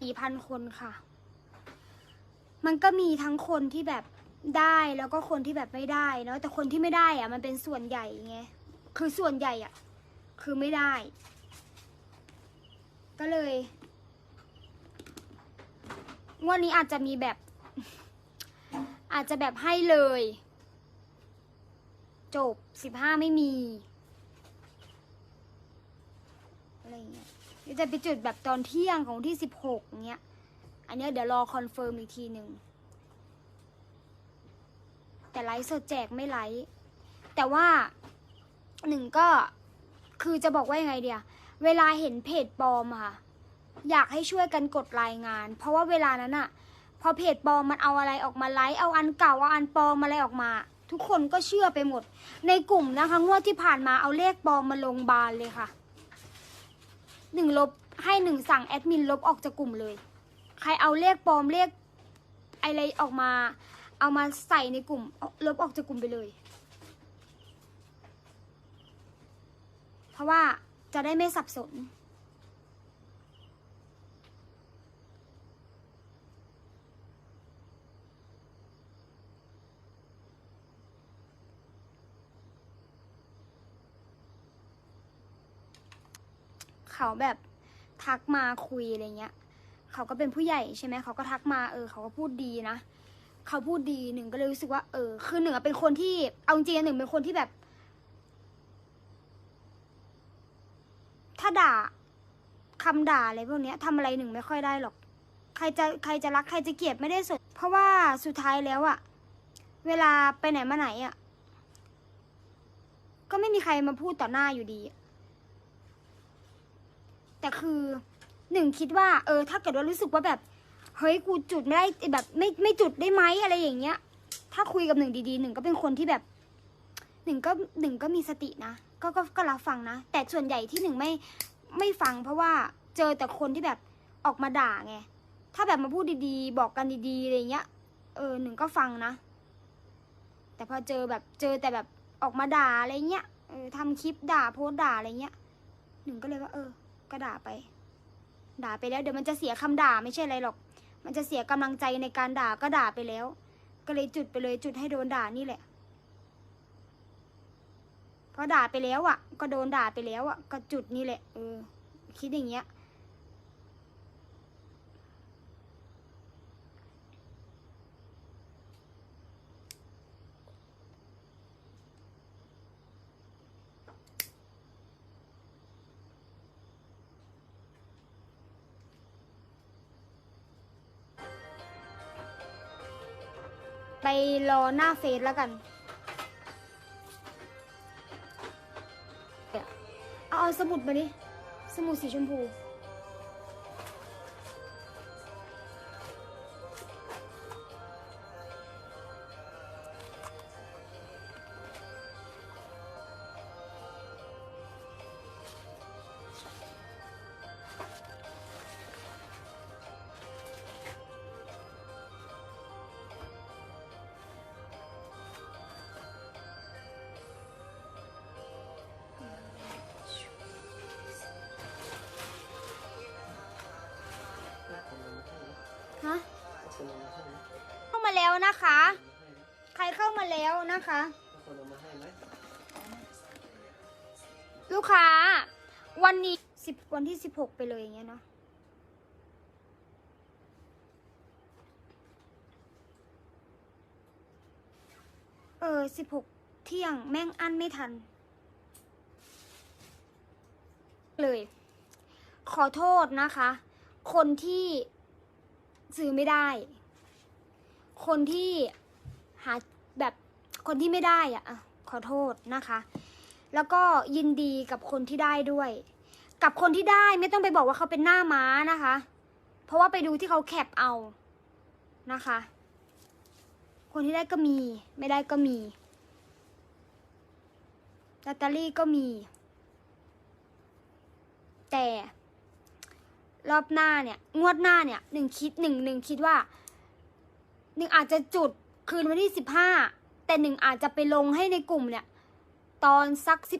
สี่พันคนค่ะ มันก็มีทั้งคนที่แบบได้แล้วก็คนที่แบบไม่ได้เนาะแต่คนที่ไม่ได้อะมันเป็นส่วนใหญ่ไงคือส่วนใหญ่อะคือไม่ได้ ก็เลยงวดนี้อาจจะมีแบบ อาจจะแบบให้เลย จบสิบห้าไม่มีอะไรเงี้ย ดี๋ยวจะไปจุดแบบตอนเที่ยงของที่สิบหกเงี้ย อันเนี้ยเดี๋ยวรอคอนเฟิร์มอีกทีหนึ่ง แต่ไลฟ์สดแจกไม่ไลฟ์แต่ว่าหนึ่งก็คือจะบอกว่ายังไงเดียเวลาเห็นเพจปลอมอะค่ะ อยากให้ช่วยกันกดรายงาน เพราะว่าเวลานั้นอะพอเพจปลอมมันเอาอะไรออกมาไลฟ์เอาอันเก่าเอาอันปลอมอะไรออกมา ทุกคนก็เชื่อไปหมด ในกลุ่มนะคะงวดที่ผ่านมาเอาเลขปลอมมาลงบานเลยค่ะ หนึ่งลบให้หนึ่งสั่งแอดมินลบออกจากกลุ่มเลย ใครเอาเลขปลอมเลขอะไรออกมา เอามาใส่ในกลุ่ม ลบออกจากกลุ่มไปเลย เพราะว่าจะได้ไม่สับสน เขาแบบทักมาคุยอะไรเงี้ย เขาก็เป็นผู้ใหญ่ใช่ไหมเขาก็ทักมาเออ เขาก็พูดดีนะ เขาพูดดีหนึ่งก็เลยรู้สึกว่าเออ คือหนึ่งเป็นคนที่เอาจริงหนึ่งเป็นคนที่แบบ ถ้าด่าคำด่าอะไรพวกเนี้ยทำอะไรหนึ่งไม่ค่อยได้หรอก ใครจะใครจะรักใครจะเกลียดไม่ได้สนเพราะว่าสุดท้ายแล้วอะเวลาไปไหนมาไหนอะก็ไม่มีใครมาพูดต่อหน้าอยู่ดี แต่คือหนึ่งคิดว่า เออ ถ้าเกิดว่ารู้สึกว่าแบบ เฮ้ยกูจุดไม่ได้แบบไม่ไม่จุดได้ไหมอะไรอย่างเงี้ย ถ้าคุยกับหนึ่งดีๆหนึ่งก็เป็นคนที่แบบหนึ่งก็หนึ่งก็มีสตินะก็ก็ก็รับฟังนะ แต่ส่วนใหญ่ที่หนึ่งไม่ไม่ฟัง เพราะว่าเจอแต่คนที่แบบออกมาด่าไงถ้าแบบมาพูดดีๆ บอกกันดีๆอะไรเงี้ย เออหนึ่งก็ฟังนะ แต่พอเจอแบบเจอแต่แบบออกมาด่าอะไรเงี้ยเออทำคลิปด่าโพสด่าอะไรเงี้ยหนึ่งก็เลยว่าเออ ก็ด่าไป ด่าไปแล้วเดี๋ยวมันจะเสียคำด่าไม่ใช่อะไรหรอก มันจะเสียกำลังใจในการด่าก็ด่าไปแล้ว ก็เลยจุดไปเลยจุดให้โดนด่านี่แหละเพราะด่าไปแล้วอะ ก็โดนด่าไปแล้วอะก็จุดนี่แหละเออคิดอย่างเงี้ย ไปรอหน้าเฟซแล้วกัน เอาเอาสมุดมาดิ สมุดสีชมพู มาแล้วนะคะ ใครเข้ามาแล้วนะคะลูกค้า วันนี้สิบวันที่สิบหกไปเลยอย่างเงี้ยเนาะเออสิบหกเที่ยงแม่งอั้นไม่ทัน เลย ขอโทษนะคะ คนที่ซื้อไม่ได้ คนที่หาแบบคนที่ไม่ได้อะขอโทษนะคะ แล้วก็ยินดีกับคนที่ได้ด้วย กับคนที่ได้ไม่ต้องไปบอกว่าเขาเป็นหน้าม้านะคะ เพราะว่าไปดูที่เขาแคปเอานะคะ คนที่ได้ก็มี ไม่ได้ก็มีลอตเตอรี่ก็มี แต่รอบหน้าเนี่ย งวดหน้าเนี่ยหนึ่งคิดหนึ่งหนึ่งคิดว่า หนึ่งอาจจะจุดคืนวันที่สิบห้าแต่หนึ่งอาจจะไปลงให้ในกลุ่มเนี่ย ตอนสักสิบ